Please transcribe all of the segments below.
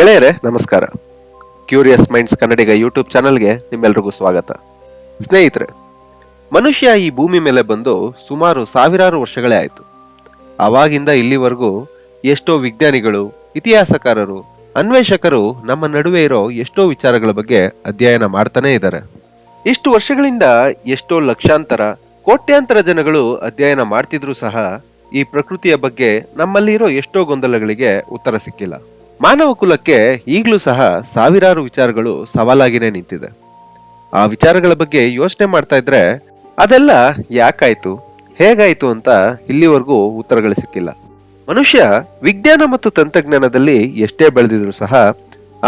ಗೆಳೆಯರೇ, ನಮಸ್ಕಾರ. Curious minds ಕನ್ನಡಿಗ YouTube ಚಾನಲ್ಗೆ ನಿಮ್ಮೆಲ್ರಿಗೂ ಸ್ವಾಗತ. ಸ್ನೇಹಿತರೆ, ಮನುಷ್ಯ ಈ ಭೂಮಿ ಮೇಲೆ ಬಂದು ಸುಮಾರು ಸಾವಿರಾರು ವರ್ಷಗಳೇ ಆಯಿತು. ಅವಾಗಿಂದ ಇಲ್ಲಿವರೆಗೂ ಎಷ್ಟೋ ವಿಜ್ಞಾನಿಗಳು, ಇತಿಹಾಸಕಾರರು, ಅನ್ವೇಷಕರು ನಮ್ಮ ನಡುವೆ ಇರೋ ಎಷ್ಟೋ ವಿಚಾರಗಳ ಬಗ್ಗೆ ಅಧ್ಯಯನ ಮಾಡ್ತಾನೇ ಇದ್ದಾರೆ. ಇಷ್ಟು ವರ್ಷಗಳಿಂದ ಎಷ್ಟೋ ಲಕ್ಷಾಂತರ, ಕೋಟ್ಯಾಂತರ ಜನಗಳು ಅಧ್ಯಯನ ಮಾಡ್ತಿದ್ರು ಸಹ ಈ ಪ್ರಕೃತಿಯ ಬಗ್ಗೆ ನಮ್ಮಲ್ಲಿರೋ ಎಷ್ಟೋ ಗೊಂದಲಗಳಿಗೆ ಉತ್ತರ ಸಿಕ್ಕಿಲ್ಲ. ಮಾನವ ಕುಲಕ್ಕೆ ಈಗಲೂ ಸಹ ಸಾವಿರಾರು ವಿಚಾರಗಳು ಸವಾಲಾಗಿನೇ ನಿಂತಿದೆ. ಆ ವಿಚಾರಗಳ ಬಗ್ಗೆ ಯೋಚನೆ ಮಾಡ್ತಾ ಇದ್ರೆ ಅದೆಲ್ಲ ಯಾಕಾಯ್ತು, ಹೇಗಾಯ್ತು ಅಂತ ಇಲ್ಲಿವರೆಗೂ ಉತ್ತರಗಳು ಸಿಕ್ಕಿಲ್ಲ. ಮನುಷ್ಯ ವಿಜ್ಞಾನ ಮತ್ತು ತಂತ್ರಜ್ಞಾನದಲ್ಲಿ ಎಷ್ಟೇ ಬೆಳೆದಿದ್ರು ಸಹ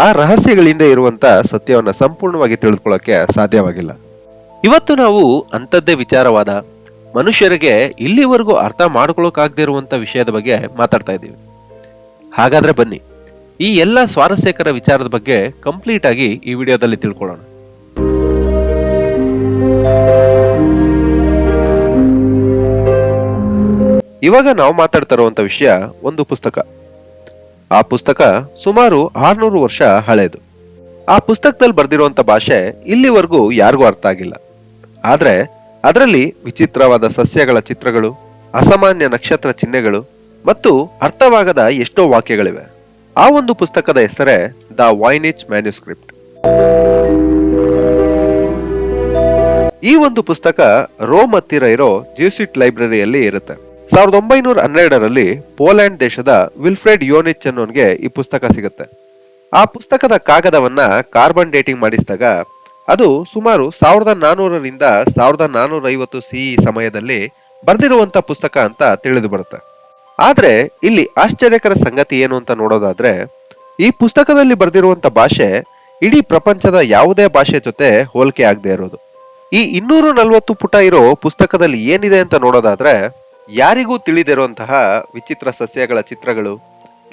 ಆ ರಹಸ್ಯಗಳಿಂದ ಇರುವಂತ ಸತ್ಯವನ್ನ ಸಂಪೂರ್ಣವಾಗಿ ತಿಳಿದುಕೊಳ್ಳಕ್ಕೆ ಸಾಧ್ಯವಾಗಿಲ್ಲ. ಇವತ್ತು ನಾವು ಅಂಥದ್ದೇ ವಿಚಾರವಾದ ಮನುಷ್ಯರಿಗೆ ಇಲ್ಲಿವರೆಗೂ ಅರ್ಥ ಮಾಡ್ಕೊಳ್ಳೋಕಾಗದೇ ಇರುವಂತ ವಿಷಯದ ಬಗ್ಗೆ ಮಾತಾಡ್ತಾ ಇದ್ದೀವಿ. ಹಾಗಾದ್ರೆ ಬನ್ನಿ. ಈ ಎಲ್ಲ ಸ್ವಾರಸ್ಯಕರ ವಿಚಾರದ ಬಗ್ಗೆ ಕಂಪ್ಲೀಟ್ ಆಗಿ ಈ ವಿಡಿಯೋದಲ್ಲಿ ತಿಳ್ಕೊಳ್ಳೋಣ. ಇವಾಗ ನಾವು ಮಾತಾಡ್ತಾ ಇರುವಂತ ವಿಷಯ ಒಂದು ಪುಸ್ತಕ. ಆ ಪುಸ್ತಕ ಸುಮಾರು ಆರ್ನೂರು ವರ್ಷ ಹಳೆಯದು ಆ ಪುಸ್ತಕದಲ್ಲಿ ಬರ್ದಿರುವಂತ ಭಾಷೆ ಇಲ್ಲಿವರೆಗೂ ಯಾರಿಗೂ ಅರ್ಥ ಆಗಿಲ್ಲ. ಆದ್ರೆ ಅದರಲ್ಲಿ ವಿಚಿತ್ರವಾದ ಸಸ್ಯಗಳ ಚಿತ್ರಗಳು, ಅಸಾಮಾನ್ಯ ನಕ್ಷತ್ರ ಚಿಹ್ನೆಗಳು ಮತ್ತು ಅರ್ಥವಾಗದ ಎಷ್ಟೋ ವಾಕ್ಯಗಳಿವೆ. ಆ ಒಂದು ಪುಸ್ತಕದ ಹೆಸರೇ ದ ವೈನೇಜ್ ಮ್ಯಾನ್ಯುಸ್ಕ್ರಿಪ್ಟ್ ಈ ಒಂದು ಪುಸ್ತಕ ರೋಮ್ ಹತ್ತಿರ ಇರೋ ಜ್ಯೂಸಿಟ್ ಲೈಬ್ರರಿಯಲ್ಲಿ ಇರುತ್ತೆ. ಸಾವಿರದ ಒಂಬೈನೂರ ಹನ್ನೆರಡರಲ್ಲಿ ಪೋಲ್ಯಾಂಡ್ ದೇಶದ ವಿಲ್ಫ್ರೆಡ್ ಯೋನಿಚ್ ಅನ್ನೋನ್ಗೆ ಈ ಪುಸ್ತಕ ಸಿಗುತ್ತೆ. ಆ ಪುಸ್ತಕದ ಕಾಗದವನ್ನ ಕಾರ್ಬನ್ ಡೇಟಿಂಗ್ ಮಾಡಿಸಿದಾಗ ಅದು ಸುಮಾರು ಸಾವಿರದ ನಾನೂರರಿಂದ ಸಾವಿರದ ನಾನೂರ ಐವತ್ತು ಸಿಇ ಸಮಯದಲ್ಲಿ ಬರೆದಿರುವಂತ ಪುಸ್ತಕ ಅಂತ ತಿಳಿದು ಬರುತ್ತೆ. ಆದ್ರೆ ಇಲ್ಲಿ ಆಶ್ಚರ್ಯಕರ ಸಂಗತಿ ಏನು ಅಂತ ನೋಡೋದಾದ್ರೆ, ಈ ಪುಸ್ತಕದಲ್ಲಿ ಬರೆದಿರುವಂತ ಭಾಷೆ ಇಡೀ ಪ್ರಪಂಚದ ಯಾವುದೇ ಭಾಷೆ ಜೊತೆ ಹೋಲಿಕೆ ಆಗದೆ ಇರೋದು. ಈ ಇನ್ನೂರು ನಲವತ್ತು ಪುಟ ಇರೋ ಪುಸ್ತಕದಲ್ಲಿ ಏನಿದೆ ಅಂತ ನೋಡೋದಾದ್ರೆ, ಯಾರಿಗೂ ತಿಳಿದಿರುವಂತಹ ವಿಚಿತ್ರ ಸಸ್ಯಗಳ ಚಿತ್ರಗಳು,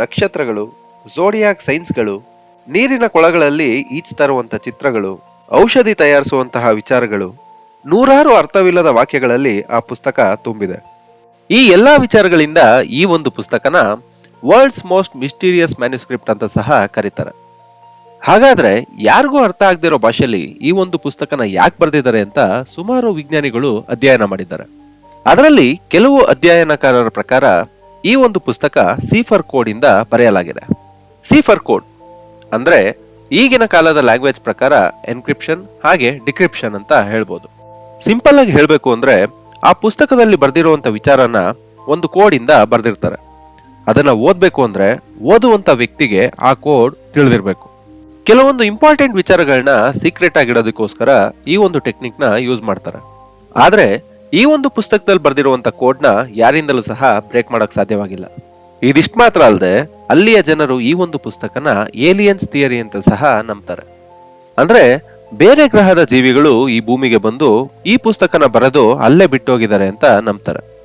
ನಕ್ಷತ್ರಗಳು, ಝೋಡಿಯಾಕ್ ಸೈನ್ಸ್ಗಳು, ನೀರಿನ ಕೊಳಗಳಲ್ಲಿ ಈಚ್ ತರುವಂಥ ಚಿತ್ರಗಳು, ಔಷಧಿ ತಯಾರಿಸುವಂತಹ ವಿಚಾರಗಳು, ನೂರಾರು ಅರ್ಥವಿಲ್ಲದ ವಾಕ್ಯಗಳಲ್ಲಿ ಆ ಪುಸ್ತಕ ತುಂಬಿದೆ. ಈ ಎಲ್ಲಾ ವಿಚಾರಗಳಿಂದ ಈ ಒಂದು ಪುಸ್ತಕನ ವರ್ಲ್ಡ್ಸ್ ಮೋಸ್ಟ್ ಮಿಸ್ಟೀರಿಯಸ್ ಮ್ಯಾನುಸ್ಕ್ರಿಪ್ಟ್ ಅಂತ ಸಹ ಕರೀತಾರೆ. ಹಾಗಾದ್ರೆ ಯಾರಿಗೂ ಅರ್ಥ ಆಗದಿರೋ ಭಾಷೆಯಲ್ಲಿ ಈ ಒಂದು ಪುಸ್ತಕನ ಯಾಕೆ ಬರೆದಿದ್ದಾರೆ ಅಂತ ಸುಮಾರು ವಿಜ್ಞಾನಿಗಳು ಅಧ್ಯಯನ ಮಾಡಿದ್ದಾರೆ. ಅದರಲ್ಲಿ ಕೆಲವು ಅಧ್ಯಯನಕಾರರ ಪ್ರಕಾರ ಈ ಒಂದು ಪುಸ್ತಕ ಸೀಫರ್ ಕೋಡ್ ಇಂದ ಬರೆಯಲಾಗಿದೆ. ಸೀಫರ್ ಕೋಡ್ ಅಂದ್ರೆ ಈಗಿನ ಕಾಲದ ಲ್ಯಾಂಗ್ವೇಜ್ ಪ್ರಕಾರ ಎನ್ಕ್ರಿಪ್ಷನ್ ಹಾಗೆ ಡಿಕ್ರಿಪ್ಷನ್ ಅಂತ ಹೇಳ್ಬೋದು. ಸಿಂಪಲ್ ಆಗಿ ಹೇಳಬೇಕು ಅಂದ್ರೆ ಆ ಪುಸ್ತಕದಲ್ಲಿ ಬರ್ದಿರುವಂತ ವಿಚಾರನ ಒಂದು ಕೋಡ್ ಇಂದ ಬರ್ದಿರ್ತಾರೆ. ಅದನ್ನ ಓದ್ಬೇಕು ಅಂದ್ರೆ ಓದುವಂತ ವ್ಯಕ್ತಿಗೆ ಆ ಕೋಡ್ ತಿಳಿದಿರ್ಬೇಕು. ಕೆಲವೊಂದು ಇಂಪಾರ್ಟೆಂಟ್ ವಿಚಾರಗಳನ್ನ ಸೀಕ್ರೆಟ್ ಆಗಿಡೋದಕ್ಕೋಸ್ಕರ ಈ ಒಂದು ಟೆಕ್ನಿಕ್ನ ಯೂಸ್ ಮಾಡ್ತಾರೆ. ಆದ್ರೆ ಈ ಒಂದು ಪುಸ್ತಕದಲ್ಲಿ ಬರ್ದಿರುವಂತ ಕೋಡ್ನ ಯಾರಿಂದಲೂ ಸಹ ಬ್ರೇಕ್ ಮಾಡಕ್ ಸಾಧ್ಯವಾಗಿಲ್ಲ. ಇದಿಷ್ಟು ಮಾತ್ರ ಅಲ್ಲದೆ ಅಲ್ಲಿಯ ಜನರು ಈ ಒಂದು ಪುಸ್ತಕನ ಏಲಿಯನ್ಸ್ ಥಿಯರಿ ಅಂತ ಸಹ ನಂಬ್ತಾರೆ. ಅಂದ್ರೆ ಬೇರೆ ಗ್ರಹದ ಜೀವಿಗಳು ಈ ಭೂಮಿಗೆ ಬಂದು ಈ ಪುಸ್ತಕನ ಬರೆದು ಅಲ್ಲೇ ಬಿಟ್ಟೋಗಿದ್ದಾರೆ ಅಂತ ನಂಬ್ತಾರೆ.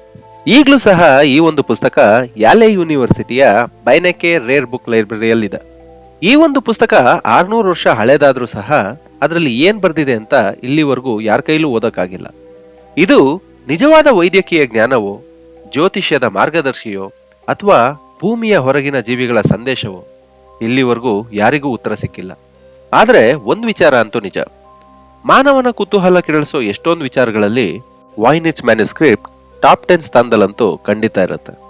ಈಗಲೂ ಸಹ ಈ ಒಂದು ಪುಸ್ತಕ ಯಾಲೆ ಯೂನಿವರ್ಸಿಟಿಯ ಬೈನಕೆ ರೇರ್ ಬುಕ್ ಲೈಬ್ರರಿಯಲ್ಲಿದೆ. ಈ ಒಂದು ಪುಸ್ತಕ ಆರ್ನೂರು ವರ್ಷ ಹಳೇದಾದ್ರೂ ಸಹ ಅದರಲ್ಲಿ ಏನ್ ಬರ್ದಿದೆ ಅಂತ ಇಲ್ಲಿವರೆಗೂ ಯಾರ ಕೈಲೂ ಓದಕ್ಕಾಗಿಲ್ಲ. ಇದು ನಿಜವಾದ ವೈದ್ಯಕೀಯ ಜ್ಞಾನವೋ, ಜ್ಯೋತಿಷ್ಯದ ಮಾರ್ಗದರ್ಶಿಯೋ, ಅಥವಾ ಭೂಮಿಯ ಹೊರಗಿನ ಜೀವಿಗಳ ಸಂದೇಶವೋ? ಇಲ್ಲಿವರೆಗೂ ಯಾರಿಗೂ ಉತ್ತರ ಸಿಕ್ಕಿಲ್ಲ. ಆದ್ರೆ ಒಂದ್ ವಿಚಾರ ಅಂತೂ ನಿಜ. ಮಾನವನ ಕುತೂಹಲ ಕೆರಳಿಸೋ ಎಷ್ಟೊಂದು ವಿಚಾರಗಳಲ್ಲಿ ವೈನಿಚ್ ಮ್ಯಾನಿಸ್ಕ್ರಿಪ್ಟ್ ಟಾಪ್ ಟೆನ್ ಸ್ಥಾನದಲ್ಲಂತೂ ಖಂಡಿತ ಇರುತ್ತೆ.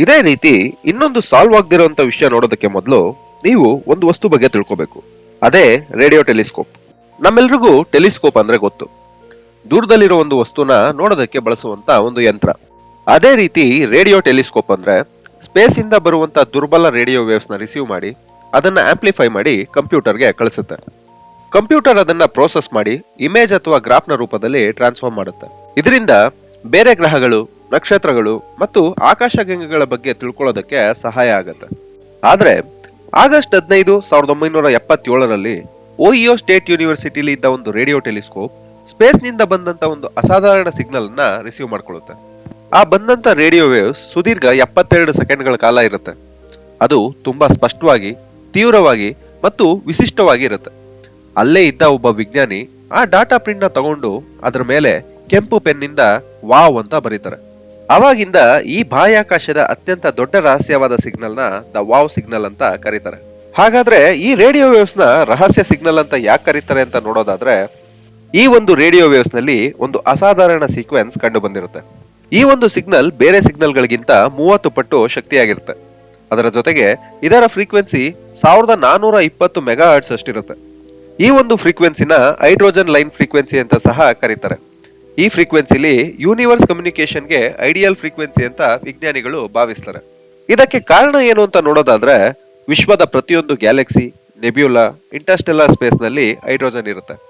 ಇದೇ ರೀತಿ ಇನ್ನೊಂದು ಸಾಲ್ವ್ ಆಗದಿರುವಂತ ವಿಷಯ ನೋಡೋದಕ್ಕೆ ಮೊದಲು ನೀವು ಒಂದು ವಸ್ತು ಬಗ್ಗೆ ತಿಳ್ಕೋಬೇಕು. ಅದೇ ರೇಡಿಯೋ ಟೆಲಿಸ್ಕೋಪ್. ನಮ್ಮೆಲ್ರಿಗೂ ಟೆಲಿಸ್ಕೋಪ್ ಅಂದ್ರೆ ಗೊತ್ತು. ದೂರದಲ್ಲಿರೋ ಒಂದು ವಸ್ತುನ ನೋಡೋದಕ್ಕೆ ಬಳಸುವಂತ ಒಂದು ಯಂತ್ರ. ಅದೇ ರೀತಿ ರೇಡಿಯೋ ಟೆಲಿಸ್ಕೋಪ್ ಅಂದ್ರೆ ಸ್ಪೇಸ್ ಇಂದ ಬರುವಂತ ದುರ್ಬಲ ರೇಡಿಯೋ ವೇವ್ಸ್ನ ರಿಸೀವ್ ಮಾಡಿ, ಅದನ್ನ ಆಂಪ್ಲಿಫೈ ಮಾಡಿ ಕಂಪ್ಯೂಟರ್ಗೆ ಕಳಿಸುತ್ತೆ. ಕಂಪ್ಯೂಟರ್ ಅದನ್ನ ಪ್ರೋಸೆಸ್ ಮಾಡಿ ಇಮೇಜ್ ಅಥವಾ ಗ್ರಾಫ್ನ ರೂಪದಲ್ಲಿ ಟ್ರಾನ್ಸ್ಫಾರ್ಮ್ ಮಾಡುತ್ತೆ. ಇದರಿಂದ ಬೇರೆ ಗ್ರಹಗಳು, ನಕ್ಷತ್ರಗಳು ಮತ್ತು ಆಕಾಶಗಂಗೆಗಳ ಬಗ್ಗೆ ತಿಳ್ಕೊಳ್ಳೋದಕ್ಕೆ ಸಹಾಯ ಆಗುತ್ತೆ. ಆದ್ರೆ, ಆಗಸ್ಟ್ ಹದಿನೈದು ಸಾವಿರದ ಒಂಬೈನೂರ ಎಪ್ಪತ್ತೇಳರಲ್ಲಿ ಓಇಒ ಸ್ಟೇಟ್ ಯೂನಿವರ್ಸಿಟಿಲಿ ಇದ್ದ ಒಂದು ರೇಡಿಯೋ ಟೆಲಿಸ್ಕೋಪ್ ಸ್ಪೇಸ್ನಿಂದ ಬಂದಂತ ಒಂದು ಅಸಾಧಾರಣ ಸಿಗ್ನಲ್ ಅನ್ನ ರಿಸೀವ್ ಮಾಡ್ಕೊಳ್ಳುತ್ತೆ. ಆ ಬಂದಂತ ರೇಡಿಯೋ ವೇವ್ಸ್ ಸುದೀರ್ಘ ಎಪ್ಪತ್ತೆರಡು ಸೆಕೆಂಡ್ಗಳ ಕಾಲ ಇರುತ್ತೆ. ಅದು ತುಂಬಾ ಸ್ಪಷ್ಟವಾಗಿ, ತೀವ್ರವಾಗಿ ಮತ್ತು ವಿಶಿಷ್ಟವಾಗಿ ಇರುತ್ತೆ. ಅಲ್ಲೇ ಇದ್ದ ಒಬ್ಬ ವಿಜ್ಞಾನಿ ಆ ಡಾಟಾ ಪ್ರಿಂಟ್ನ ತಗೊಂಡು ಅದರ ಮೇಲೆ ಕೆಂಪು ಪೆನ್ನಿಂದ ವಾವ್ ಅಂತ ಬರೀತಾರೆ. ಅವಾಗಿಂದ ಈ ಬಾಹ್ಯಾಕಾಶದ ಅತ್ಯಂತ ದೊಡ್ಡ ರಹಸ್ಯವಾದ ಸಿಗ್ನಲ್ನ ದ ವಾವ್ ಸಿಗ್ನಲ್ ಅಂತ ಕರೀತಾರೆ. ಹಾಗಾದ್ರೆ ಈ ರೇಡಿಯೋ ವೇವ್ಸ್ ರಹಸ್ಯ ಸಿಗ್ನಲ್ ಅಂತ ಯಾಕೆ ಕರೀತಾರೆ ಅಂತ ನೋಡೋದಾದ್ರೆ, ಈ ಒಂದು ರೇಡಿಯೋ ವೇವ್ಸ್ನಲ್ಲಿ ಒಂದು ಅಸಾಧಾರಣ ಸೀಕ್ವೆನ್ಸ್ ಕಂಡು ಬಂದಿರುತ್ತೆ ಈ ಒಂದು ಸಿಗ್ನಲ್ ಬೇರೆ ಸಿಗ್ನಲ್ಗಳಿಗಿಂತ ಮೂವತ್ತು ಪಟ್ಟು ಶಕ್ತಿಯಾಗಿರುತ್ತೆ. ಅದರ ಜೊತೆಗೆ ಇದರ ಫ್ರೀಕ್ವೆನ್ಸಿ ಸಾವಿರದ ನಾನೂರ ಇಪ್ಪತ್ತು ಮೆಗಾ ಹರ್ಟ್ಸ್ ಅಷ್ಟಿರುತ್ತೆ. ಈ ಒಂದು ಫ್ರೀಕ್ವೆನ್ಸಿನ ಹೈಡ್ರೋಜನ್ ಲೈನ್ ಫ್ರೀಕ್ವೆನ್ಸಿ ಅಂತ ಸಹ ಕರೀತಾರೆ. ಈ ಫ್ರೀಕ್ವೆನ್ಸಿಲಿ ಯೂನಿವರ್ಸ್ ಕಮ್ಯುನಿಕೇಶನ್ಗೆ ಐಡಿಯಲ್ ಫ್ರೀಕ್ವೆನ್ಸಿ ಅಂತ ವಿಜ್ಞಾನಿಗಳು ಭಾವಿಸ್ತಾರೆ. ಇದಕ್ಕೆ ಕಾರಣ ಏನು ಅಂತ ನೋಡೋದಾದ್ರೆ, ವಿಶ್ವದ ಪ್ರತಿಯೊಂದು ಗ್ಯಾಲಕ್ಸಿ, ನೆಬ್ಯುಲಾ ಇಂಟರ್ಸ್ಟೆಲ್ಲಾ ಸ್ಪೇಸ್ನಲ್ಲಿ ಹೈಡ್ರೋಜನ್ ಇರುತ್ತೆ.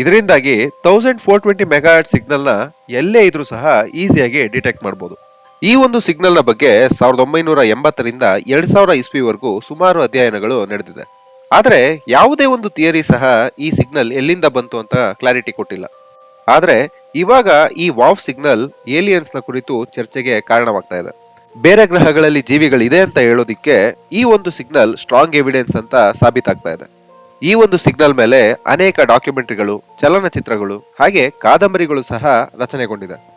ಇದರಿಂದಾಗಿ ತೌಸಂಡ್ ಫೋರ್ ಟ್ವೆಂಟಿ ಮೆಗಾಹರ್ಟ್ ಸಿಗ್ನಲ್ನ ಎಲ್ಲೇ ಇದ್ರೂ ಸಹ ಈಸಿಯಾಗಿ ಡಿಟೆಕ್ಟ್ ಮಾಡಬಹುದು ಈ ಒಂದು ಸಿಗ್ನಲ್ನ ಬಗ್ಗೆ ಸಾವಿರದ ಒಂಬೈನೂರ ಎಂಬತ್ತರಿಂದ ಎರಡ್ ಸಾವಿರ ಇಸ್ವಿವರೆಗೂ ಸುಮಾರು ಅಧ್ಯಯನಗಳು ನಡೆದಿದೆ. ಆದರೆ ಯಾವುದೇ ಒಂದು ಥಿಯರಿ ಸಹ ಈ ಸಿಗ್ನಲ್ ಎಲ್ಲಿಂದ ಬಂತು ಅಂತ ಕ್ಲಾರಿಟಿ ಕೊಟ್ಟಿಲ್ಲ. ಆದರೆ ಇವಾಗ ಈ ವಾವ್ ಸಿಗ್ನಲ್ ಏಲಿಯನ್ಸ್ನ ಕುರಿತು ಚರ್ಚೆಗೆ ಕಾರಣವಾಗ್ತಾ ಇದೆ. ಬೇರೆ ಗ್ರಹಗಳಲ್ಲಿ ಜೀವಿಗಳಿದೆ ಅಂತ ಹೇಳೋದಿಕ್ಕೆ ಈ ಒಂದು ಸಿಗ್ನಲ್ ಸ್ಟ್ರಾಂಗ್ ಎವಿಡೆನ್ಸ್ ಅಂತ ಸಾಬೀತಾಗ್ತಾ ಇದೆ. ಈ ಒಂದು ಸಿಗ್ನಲ್ ಮೇಲೆ ಅನೇಕ ಡಾಕ್ಯುಮೆಂಟರಿಗಳು, ಚಲನಚಿತ್ರಗಳು, ಹಾಗೆ ಕಾದಂಬರಿಗಳು ಸಹ ರಚನೆಗೊಂಡಿದೆ.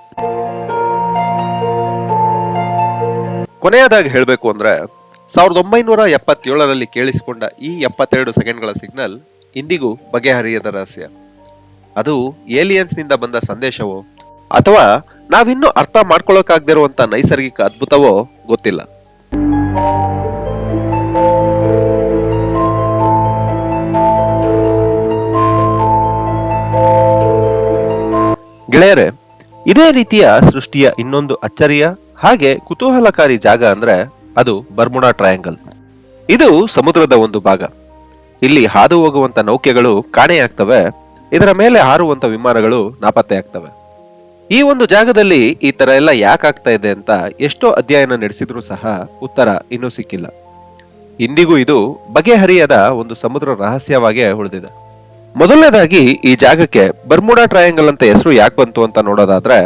ಕೊನೆಯದಾಗಿ ಹೇಳಬೇಕು ಅಂದ್ರೆ, ಸಾವಿರದ ಒಂಬೈನೂರ ಎಪ್ಪತ್ತೇಳರಲ್ಲಿ ಕೇಳಿಸಿಕೊಂಡ ಈ ಎಪ್ಪತ್ತೆರಡು ಸೆಕೆಂಡ್ಗಳ ಸಿಗ್ನಲ್ ಇಂದಿಗೂ ಬಗೆಹರಿಯದ ರಹಸ್ಯ. ಅದು ಏಲಿಯನ್ಸ್ನಿಂದ ಬಂದ ಸಂದೇಶವೋ, ಅಥವಾ ನಾವಿನ್ನೂ ಅರ್ಥ ಮಾಡ್ಕೊಳ್ಳೋಕಾಗದಿರುವಂತ ನೈಸರ್ಗಿಕ ಅದ್ಭುತವೋ ಗೊತ್ತಿಲ್ಲ. ಗೆಳೆಯರೆ, ಇದೇ ರೀತಿಯ ಸೃಷ್ಟಿಯ ಇನ್ನೊಂದು ಅಚ್ಚರಿಯ ಹಾಗೆ ಕುತೂಹಲಕಾರಿ ಜಾಗ ಅಂದ್ರೆ ಅದು ಬರ್ಮುಡಾ ಟ್ರಯಾಂಗಲ್. ಇದು ಸಮುದ್ರದ ಒಂದು ಭಾಗ. ಇಲ್ಲಿ ಹಾದು ಹೋಗುವಂತ ನೌಕೆಗಳು ಕಾಣೆಯಾಗ್ತವೆ ಇದರ ಮೇಲೆ ಹಾರುವಂತ ವಿಮಾನಗಳು ನಾಪತ್ತೆ ಆಗ್ತವೆ. ಈ ಒಂದು ಜಾಗದಲ್ಲಿ ಈ ತರ ಎಲ್ಲ ಯಾಕಾಗ್ತಾ ಇದೆ ಅಂತ ಎಷ್ಟೋ ಅಧ್ಯಯನ ನಡೆಸಿದ್ರೂ ಸಹ ಉತ್ತರ ಇನ್ನೂ ಸಿಕ್ಕಿಲ್ಲ. ಇಂದಿಗೂ ಇದು ಬಗೆಹರಿಯದ ಒಂದು ಸಮುದ್ರ ರಹಸ್ಯವಾಗಿ ಉಳಿದಿದೆ. ಮೊದಲನೇದಾಗಿ ಈ ಜಾಗಕ್ಕೆ ಬರ್ಮುಡಾ ಟ್ರಯಾಂಗಲ್ ಅಂತ ಹೆಸರು ಯಾಕೆ ಬಂತು ಅಂತ ನೋಡೋದಾದ್ರೆ,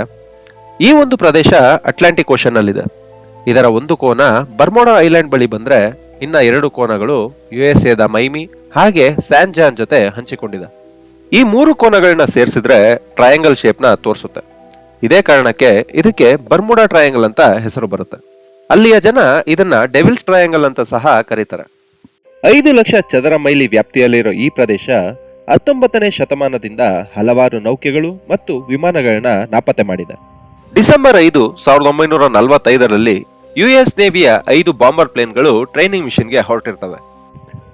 ಈ ಒಂದು ಪ್ರದೇಶ ಅಟ್ಲಾಂಟಿಕ್ ಓಷನ್ ನಲ್ಲಿದೆ. ಇದರ ಒಂದು ಕೋನ ಬರ್ಮೋಡಾ ಐಲ್ಯಾಂಡ್ ಬಳಿ ಬಂದ್ರೆ ಇನ್ನ ಎರಡು ಕೋನಗಳು ಯು ಎಸ್ ಎದ ಮೈಮಿ ಹಾಗೆ ಸ್ಯಾನ್ ಜಾನ್ ಜೊತೆ ಹಂಚಿಕೊಂಡಿದೆ. ಈ ಮೂರು ಕೋನಗಳನ್ನ ಸೇರಿಸಿದ್ರೆ ಟ್ರಯಾಂಗಲ್ನ ತೋರಿಸುತ್ತೆ. ಇದೇ ಕಾರಣಕ್ಕೆ ಇದಕ್ಕೆ ಬರ್ಮುಡಾ ಟ್ರಯಾಂಗಲ್ ಅಂತ ಹೆಸರು ಬರುತ್ತೆ. ಅಲ್ಲಿಯ ಜನ ಇದನ್ನ ಡೆವಿಲ್ಸ್ ಟ್ರಯಾಂಗಲ್ ಅಂತ ಸಹ ಕರೀತಾರೆ. ಐದು ಲಕ್ಷ ಚದರ ಮೈಲಿ ವ್ಯಾಪ್ತಿಯಲ್ಲಿರೋ ಈ ಪ್ರದೇಶ ಹತ್ತೊಂಬತ್ತನೇ ಶತಮಾನದಿಂದ ಹಲವಾರು ನೌಕೆಗಳು ಮತ್ತು ವಿಮಾನಗಳನ್ನ ನಾಪತ್ತೆ ಮಾಡಿದೆ. ಡಿಸೆಂಬರ್ ಐದು ಸಾವಿರದ ಒಂಬೈನೂರ ನಲವತ್ತೈದರಲ್ಲಿ ಯುಎಸ್ ನೇವಿಯ ಐದು ಬಾಂಬರ್ ಪ್ಲೇನ್ಗಳು ಟ್ರೈನಿಂಗ್ ಮಿಷನ್ಗೆ ಹೊರಟಿರ್ತವೆ.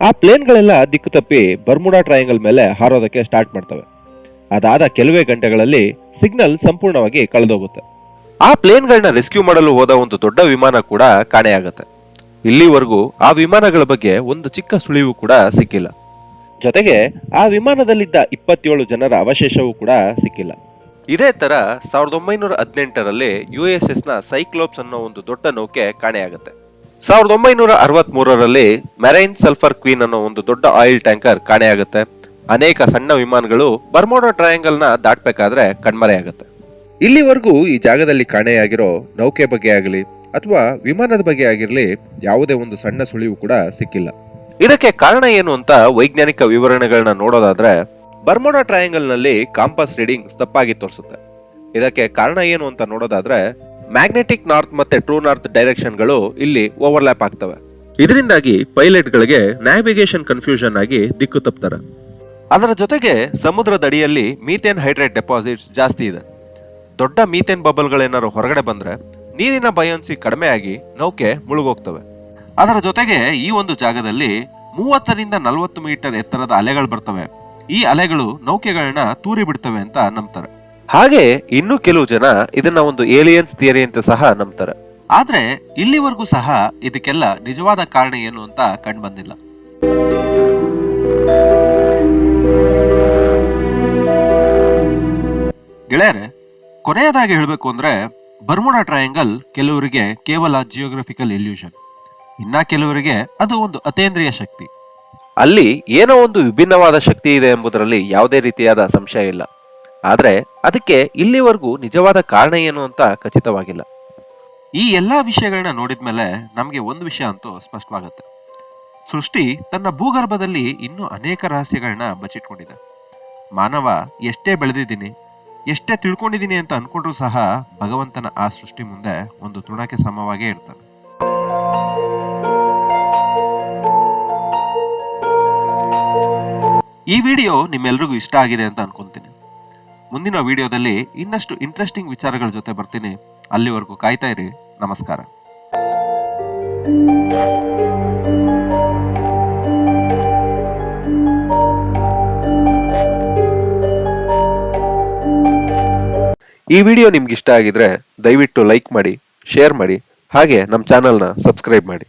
ಆ ಪ್ಲೇನ್ಗಳೆಲ್ಲ ದಿಕ್ಕು ತಪ್ಪಿ ಬರ್ಮುಡಾ ಟ್ರಯಾಂಗಲ್ ಮೇಲೆ ಹಾರೋದಕ್ಕೆ ಸ್ಟಾರ್ಟ್ ಮಾಡ್ತವೆ. ಅದಾದ ಕೆಲವೇ ಗಂಟೆಗಳಲ್ಲಿ ಸಿಗ್ನಲ್ ಸಂಪೂರ್ಣವಾಗಿ ಕಳೆದೋಗುತ್ತೆ. ಆ ಪ್ಲೇನ್ಗಳನ್ನ ರೆಸ್ಕ್ಯೂ ಮಾಡಲು ಹೋದ ಒಂದು ದೊಡ್ಡ ವಿಮಾನ ಕೂಡ ಕಾಣೆಯಾಗುತ್ತೆ. ಇಲ್ಲಿವರೆಗೂ ಆ ವಿಮಾನಗಳ ಬಗ್ಗೆ ಒಂದು ಚಿಕ್ಕ ಸುಳಿವು ಕೂಡ ಸಿಕ್ಕಿಲ್ಲ. ಜೊತೆಗೆ ಆ ವಿಮಾನದಲ್ಲಿದ್ದ ಇಪ್ಪತ್ತೇಳು ಜನರ ಅವಶೇಷವೂ ಕೂಡ ಸಿಕ್ಕಿಲ್ಲ. ಇದೇ ತರ ಸಾವಿರದ ಒಂಬೈನೂರ ಹದಿನೆಂಟರಲ್ಲಿ ಯು ಎಸ್ ಎಸ್ನ ಸೈಕ್ಲೋಪ್ಸ್ ಅನ್ನೋ ಒಂದು ದೊಡ್ಡ ನೌಕೆ ಕಾಣೆಯಾಗುತ್ತೆ. ಸಾವಿರದ ಒಂಬೈನೂರ ಅರವತ್ ಮೂರರಲ್ಲಿ ಮೆರೈನ್ ಸಲ್ಫರ್ ಕ್ವೀನ್ ಅನ್ನೋ ಒಂದು ದೊಡ್ಡ ಆಯಿಲ್ ಟ್ಯಾಂಕರ್ ಕಾಣೆಯಾಗುತ್ತೆ. ಅನೇಕ ಸಣ್ಣ ವಿಮಾನಗಳು ಬರ್ಮೋಡಾ ಟ್ರಯಾಂಗಲ್ನ ದಾಟಬೇಕಾದ್ರೆ ಕಣ್ಮರೆಯಾಗುತ್ತೆ. ಇಲ್ಲಿವರೆಗೂ ಈ ಜಾಗದಲ್ಲಿ ಕಾಣೆಯಾಗಿರೋ ನೌಕೆ ಬಗ್ಗೆ ಆಗಲಿ ಅಥವಾ ವಿಮಾನದ ಬಗ್ಗೆ ಆಗಿರಲಿ ಯಾವುದೇ ಒಂದು ಸಣ್ಣ ಸುಳಿವು ಕೂಡ ಸಿಕ್ಕಿಲ್ಲ. ಇದಕ್ಕೆ ಕಾರಣ ಏನು ಅಂತ ವೈಜ್ಞಾನಿಕ ವಿವರಣೆಗಳನ್ನ ನೋಡೋದಾದ್ರೆ ಬರ್ಮೋಡಾ ಟ್ರಯಾಂಗಲ್ನಲ್ಲಿ ಕಾಂಪಸ್ ರೀಡಿಂಗ್ ತಪ್ಪಾಗಿ ತೋರಿಸುತ್ತೆ. ಇದಕ್ಕೆ ಕಾರಣ ಏನು ಅಂತ ನೋಡೋದಾದ್ರೆ ಮ್ಯಾಗ್ನೆಟಿಕ್ ನಾರ್ತ್ ಮತ್ತೆ ಟ್ರೂ ನಾರ್ತ್ ಡೈರೆಕ್ಷನ್ಗಳು ಇಲ್ಲಿ ಓವರ್ಲ್ಯಾಪ್ ಆಗ್ತವೆ. ಇದರಿಂದಾಗಿ ಪೈಲಟ್ ಗಳಿಗೆ ನ್ಯಾವಿಗೇಷನ್ ಕನ್ಫ್ಯೂಷನ್ ಆಗಿ ದಿಕ್ಕು ತಪ್ತಾರೆ. ಅದರ ಜೊತೆಗೆ ಸಮುದ್ರದ ಅಡಿಯಲ್ಲಿ ಮೀಥೇನ್ ಹೈಡ್ರೇಟ್ ಡೆಪಾಸಿಟ್ಸ್ ಜಾಸ್ತಿ ಇದೆ. ದೊಡ್ಡ ಮೀಥೇನ್ ಬಬಲ್ಗಳೇನಾದ್ರು ಹೊರಗಡೆ ಬಂದ್ರೆ ನೀರಿನ ಬಯೋನ್ಸಿ ಕಡಿಮೆ ಆಗಿ ನೌಕೆ ಮುಳುಗೋಗ್ತವೆ. ಅದರ ಜೊತೆಗೆ ಈ ಒಂದು ಜಾಗದಲ್ಲಿ ಮೂವತ್ತರಿಂದ ನಲವತ್ತು ಮೀಟರ್ ಎತ್ತರದ ಅಲೆಗಳು ಬರ್ತವೆ. ಈ ಅಲೆಗಳು ನೌಕೆಗಳನ್ನ ತೂರಿ ಬಿಡ್ತವೆ ಅಂತ ನಂಬ್ತಾರೆ. ಹಾಗೆ ಇನ್ನು ಕೆಲವು ಜನ ಇದನ್ನ ಒಂದು ಏಲಿಯನ್ಸ್ ಥಿಯರಿ ಅಂತ ಸಹ ನಂಬ್ತಾರೆ. ಆದ್ರೆ ಇಲ್ಲಿವರೆಗೂ ಸಹ ಇದಕ್ಕೆಲ್ಲ ನಿಜವಾದ ಕಾರಣ ಏನು ಅಂತ ಕಂಡು ಬಂದಿಲ್ಲ. ಗೆಳೆಯರೆ ಕೊನೆಯದಾಗಿ ಹೇಳಬೇಕು ಅಂದ್ರೆ ಬರ್ಮುಡಾ ಟ್ರಯಾಂಗಲ್ ಕೆಲವರಿಗೆ ಕೇವಲ ಜಿಯೋಗ್ರಫಿಕಲ್ ಇಲ್ಯೂಷನ್ ಇನ್ನ ಕೆಲವರಿಗೆ ಅದು ಒಂದು ಅತೇಂದ್ರಿಯ ಶಕ್ತಿ. ಅಲ್ಲಿ ಏನೋ ಒಂದು ವಿಭಿನ್ನವಾದ ಶಕ್ತಿ ಇದೆ ಎಂಬುದರಲ್ಲಿ ಯಾವುದೇ ರೀತಿಯಾದ ಸಂಶಯ ಇಲ್ಲ. ಆದರೆ ಅದಕ್ಕೆ ಇಲ್ಲಿವರೆಗೂ ನಿಜವಾದ ಕಾರಣ ಏನು ಅಂತ ಖಚಿತವಾಗಿಲ್ಲ. ಈ ಎಲ್ಲಾ ವಿಷಯಗಳನ್ನ ನೋಡಿದ್ಮೇಲೆ ನಮಗೆ ಒಂದು ವಿಷಯ ಅಂತೂ ಸ್ಪಷ್ಟವಾಗುತ್ತೆ. ಸೃಷ್ಟಿ ತನ್ನ ಭೂಗರ್ಭದಲ್ಲಿ ಇನ್ನೂ ಅನೇಕ ರಹಸ್ಯಗಳನ್ನ ಬಚ್ಚಿಟ್ಕೊಂಡಿದೆ. ಮಾನವ ಎಷ್ಟೇ ಬೆಳೆದಿದ್ದೀನಿ ಎಷ್ಟೇ ತಿಳ್ಕೊಂಡಿದ್ದೀನಿ ಅಂತ ಅನ್ಕೊಂಡ್ರು ಸಹ ಭಗವಂತನ ಆ ಸೃಷ್ಟಿ ಮುಂದೆ ಒಂದು ತುಣಕ್ಕೆ ಸಮವಾಗೇ ಇರ್ತಾನೆ. ಈ ವಿಡಿಯೋ ನಿಮ್ಮೆಲ್ರಿಗೂ ಇಷ್ಟ ಆಗಿದೆ ಅಂತ ಅನ್ಕೊಂತೀನಿ. ಮುಂದಿನ ವಿಡಿಯೋದಲ್ಲಿ ಇನ್ನಷ್ಟು ಇಂಟ್ರೆಸ್ಟಿಂಗ್ ವಿಚಾರಗಳ ಜೊತೆ ಬರ್ತೀನಿ. ಅಲ್ಲಿವರೆಗೂ ಕಾಯ್ತಾ ಇರಿ. ನಮಸ್ಕಾರ. ಈ ವಿಡಿಯೋ ನಿಮ್ಗೆ ಇಷ್ಟ ಆಗಿದ್ರೆ ದಯವಿಟ್ಟು ಲೈಕ್ ಮಾಡಿ, ಶೇರ್ ಮಾಡಿ, ಹಾಗೆ ನಮ್ಮ ಚಾನಲ್ನ ಸಬ್ಸ್ಕ್ರೈಬ್ ಮಾಡಿ.